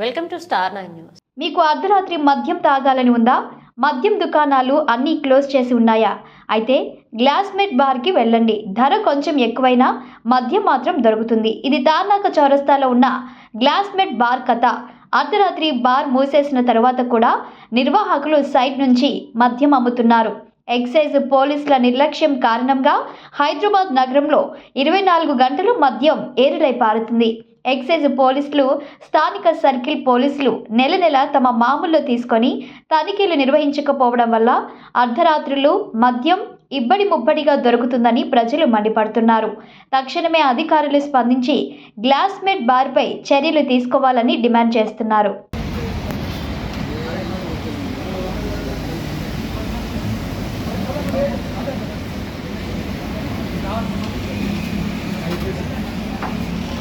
Welcome to star nine news మీకు అర్ధరాత్రి మద్యం తాగాలని ఉందా? మద్యం దుకాణాలు అన్నీ క్లోజ్ చేసి ఉన్నాయా? అయితే గ్లాస్మేట్ బార్కి వెళ్ళండి. ధర కొంచెం ఎక్కువైనా మద్యం మాత్రం దొరుకుతుంది. ఇది తార్నాక చౌరస్తాలో ఉన్న గ్లాస్మేట్ బార్ కథ. అర్ధరాత్రి బార్ మూసేసిన తర్వాత కూడా నిర్వాహకులు సైట్ నుంచి మద్యం అమ్ముతున్నారు. ఎక్సైజ్ పోలీసుల నిర్లక్ష్యం కారణంగా హైదరాబాద్ నగరంలో ఇరవై నాలుగు గంటలు మద్యం ఏరులై పారుతుంది. ఎక్సైజ్ పోలీసులు స్థానిక సర్కిల్ పోలీసులు నెల నెల తమ మామూల్లో తీసుకొని తనిఖీలు నిర్వహించకపోవడం వల్ల అర్ధరాత్రులు మద్యం ఇబ్బడి ముబ్బడిగా దొరుకుతుందని ప్రజలు మండిపడుతున్నారు. తక్షణమే అధికారులు స్పందించి గ్లాస్మేట్ బార్పై చర్యలు తీసుకోవాలని డిమాండ్ చేస్తున్నారు.